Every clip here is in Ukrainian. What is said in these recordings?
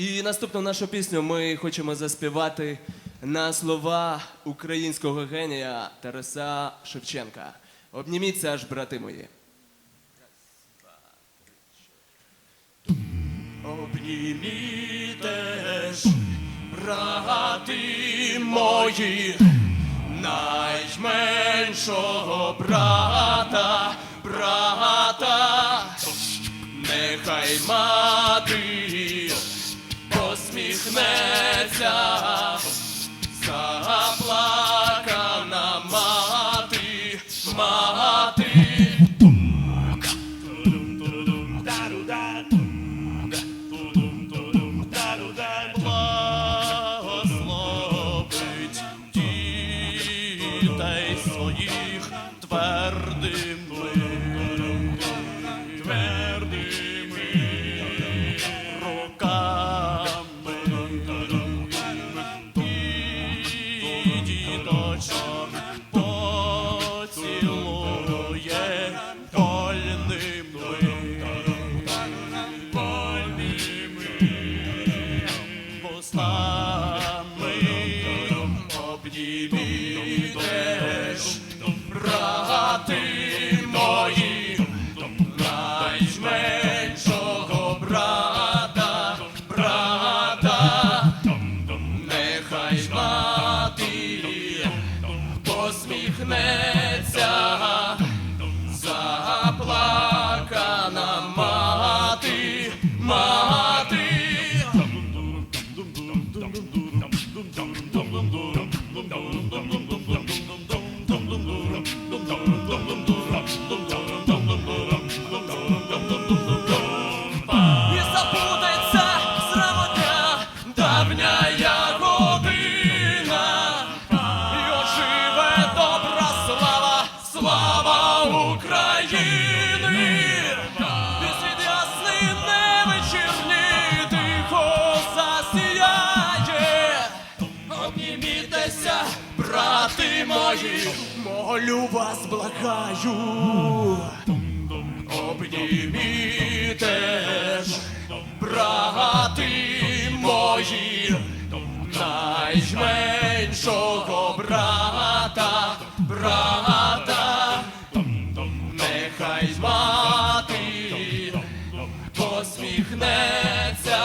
І наступну нашу пісню ми хочемо заспівати на слова українського генія Тараса Шевченка. Обніміться аж, брати мої. Обніміте ж, брати мої, найменшого брата, брата, нехай мати посміхнеться, заплакана мати, мати. Благословить дітей своїх твердими, твердими І посміхнеться, брати мої, молю вас, благаю. Обніміте ж, брати мої, найменшого брата, брата, нехай мати посміхнеться,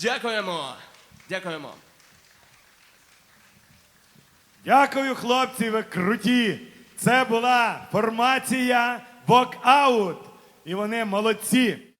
Дякуємо. Дякуємо. Дякую, хлопці, ви круті. Це була формація Вокаут. І вони молодці.